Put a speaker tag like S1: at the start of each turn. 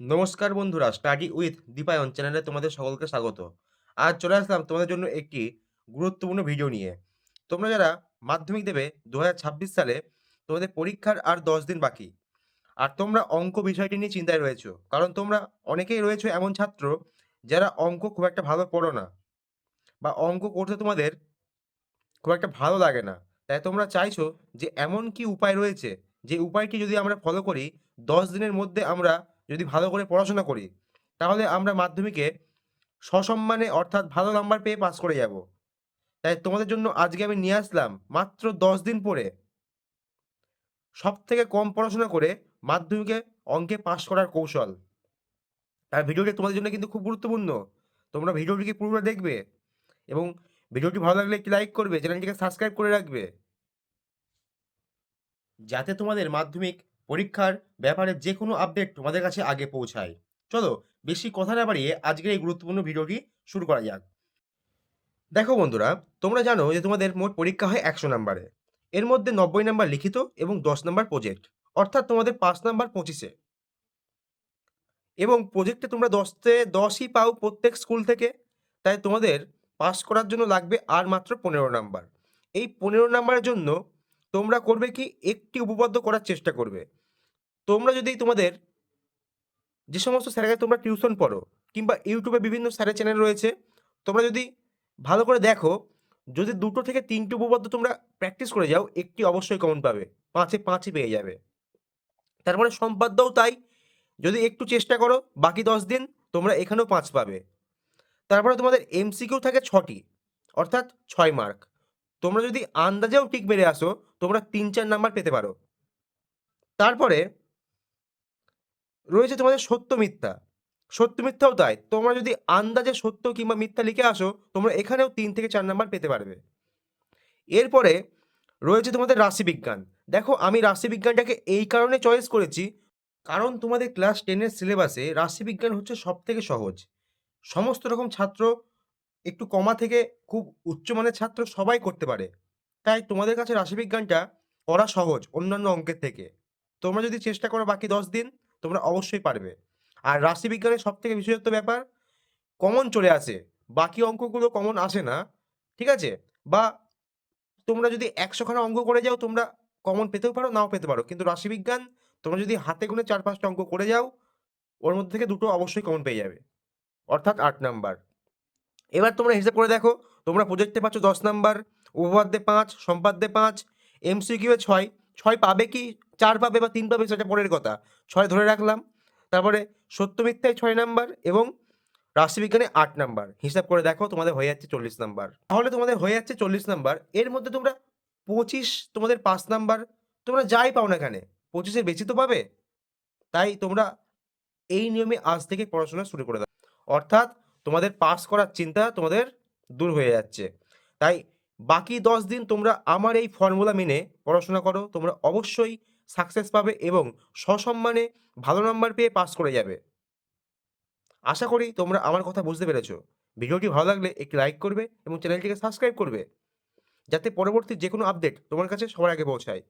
S1: নমস্কার বন্ধুরা study with Dipayan চ্যানেলে তোমাদের সকলকে স্বাগত। আজ চলে আসলাম তোমাদের জন্য একটি গুরুত্বপূর্ণ ভিডিও নিয়ে। তোমরা যারা মাধ্যমিক দেবে দু হাজার ছাব্বিশ সালে তোমাদের পরীক্ষার আর দশ দিন বাকি। আর তোমরা অঙ্ক বিষয়টি নিয়ে চিন্তায় রয়েছো, কারণ তোমরা অনেকেই রয়েছো এমন ছাত্র যারা অঙ্ক খুব একটা ভালো পড়ো না বা অঙ্ক করতে তোমাদের খুব একটা ভালো লাগে না। তাই তোমরা চাইছো যে এমন কি উপায় রয়েছে, যে উপায়টি যদি আমরা ফলো করি, দশ দিনের মধ্যে আমরা যদি ভালো করে পড়াশোনা করি, তাহলে আমরা মাধ্যমিকে সসম্মানে অর্থাৎ ভালো নাম্বার পেয়ে পাস করে যাব। তাই তোমাদের জন্য আজকে আমি নিয়ে আসলাম মাত্র দশ দিন পরে সব থেকে কম পড়াশোনা করে মাধ্যমিকে অঙ্কে পাশ করার কৌশল। আর ভিডিওটি তোমাদের জন্য কিন্তু খুব গুরুত্বপূর্ণ। তোমরা ভিডিওটিকে পুরোটা দেখবে এবং ভিডিওটি ভালো লাগলে একটি লাইক করবে, চ্যানেলটিকে সাবস্ক্রাইব করে রাখবে। যাতে তোমাদের মাধ্যমিক পরীক্ষার ব্যাপারে যে কোনো আপডেট তোমাদের কাছে আগে পৌঁছায়। চলো, বেশি কথা না বাড়িয়ে আজকের এই গুরুত্বপূর্ণ ভিডিওটি শুরু করা যাক। দেখো বন্ধুরা, তোমরা জানো যে তোমাদের মোট পরীক্ষা হয় একশো নাম্বারে। এর মধ্যে নব্বই নাম্বার লিখিত এবং দশ নাম্বার প্রজেক্ট অর্থাৎ তোমাদের পাঁচ নাম্বার পঁচিশে। এবং প্রজেক্টে তোমরা দশতে দশই পাও প্রত্যেক স্কুল থেকে, তাই তোমাদের পাস করার জন্য লাগবে আর মাত্র পনেরো নাম্বার। এই পনেরো নাম্বারের জন্য তোমরা করবে কি, একটি উপপাদ্য করার চেষ্টা করবে। তোমরা যদি তোমাদের যে সমস্ত স্যারের তোমরা টিউশন পড়ো কিংবা ইউটিউবে বিভিন্ন স্যারের চ্যানেল রয়েছে, তোমরা যদি ভালো করে দেখো, যদি দুটো থেকে তিনটে উপপাদ্য তোমরা প্র্যাকটিস করে যাও, একটি অবশ্যই কমন পাবে, পাঁচে পাঁচই পেয়ে যাবে। তারপরে সম্পাদ্যও তাই, যদি একটু চেষ্টা করো, বাকি দশ দিন তোমরা এখানেও পাঁচ পাবে। তারপরে তোমাদের এমসিকিউ থাকে ছটি, অর্থাৎ ছয় মার্ক তোমরা যদি আন্দাজেও ঠিক বেড়ে আসো, তোমরা তিন চার নাম্বার পেতে পারো। তারপরে রয়েছে তোমাদের সত্য মিথ্যা। সত্য মিথ্যাও তাই। তোমরা যদি আন্দাজে সত্য কিংবা মিথ্যা লিখে আসো, তোমরা এখানেও তিন থেকে চার নাম্বার পেতে পারবে। এরপরে রয়েছে তোমাদের রাশিবিজ্ঞান। দেখো, আমি রাশিবিজ্ঞানটাকে এই কারণে চয়েস করেছি, কারণ তোমাদের ক্লাস টেনের সিলেবাসে রাশিবিজ্ঞান হচ্ছে সব থেকে সহজ। সমস্ত রকম ছাত্র একটু কমা থেকে খুব উচ্চমানের ছাত্র সবাই করতে পারে। তাই তোমাদের কাছে রাশিবিজ্ঞানটা করা সহজ অন্যান্য অঙ্কের থেকে। তোমরা যদি চেষ্টা করো বাকি দশ দিন তোমরা অবশ্যই পারবে। আর রাশিবিজ্ঞানের সব থেকে বিশেষত্ব ব্যাপার কমন চলে আসে। বাকি অঙ্কগুলো কমন আসে না, ঠিক আছে? বা তোমরা যদি একশোখানা অঙ্ক করে যাও, তোমরা কমন পেতেও পারো, নাও পেতে পারো। কিন্তু রাশিবিজ্ঞান, তোমরা যদি হাতে গুনে চার পাঁচটা অঙ্ক করে যাও, ওর মধ্যে থেকে দুটো অবশ্যই কমন পেয়ে যাবে। অর্থাৎ আট নাম্বার। এবার তোমরা হিসাব করে দেখো, তোমরা প্রজেক্টে পাচ্ছ দশ নাম্বার, উপপাদ্যে পাঁচ, সম্পাদ্যে পাঁচ এমসিকিউয়ে ছয় ছয় পাবে কি? চার পাবে বা তিন পাবে সেটা পরের কথা। ছয় ধরে রাখলাম। তারপরে সত্য মিথ্যায় ছয় নাম্বার এবং রাশিবিজ্ঞানে আট নাম্বার। হিসাব করে দেখো তোমাদের হয়ে যাচ্ছে চল্লিশ নাম্বার। তাহলে তোমাদের হয়ে যাচ্ছে চল্লিশ নাম্বার। এর মধ্যে তোমরা পঁচিশ তোমাদের পাঁচ নাম্বার তোমরা যাই পাও না এখানে পঁচিশের বেশি তো পাবে? তাই তোমরা এই নিয়মে আজ থেকে পড়াশোনা শুরু করে দাও। অর্থাৎ তোমাদের পাস করার চিন্তা তোমাদের দূর হয়ে যাচ্ছে। তাই বাকি দশ দিন তোমরা আমার এই ফর্মুলা মেনে পড়াশোনা করো, তোমরা অবশ্যই সাকসেস পাবে এবং সসম্মানে ভালো নম্বর পেয়ে পাস করে যাবে। আশা করি তোমরা আমার কথা বুঝতে পেরেছ। ভিডিওটি ভালো লাগলে একটি লাইক করবে এবং চ্যানেলটিকে সাবস্ক্রাইব করবে, যাতে পরবর্তী যে কোনো আপডেট তোমার কাছে সবার আগে পৌঁছায়।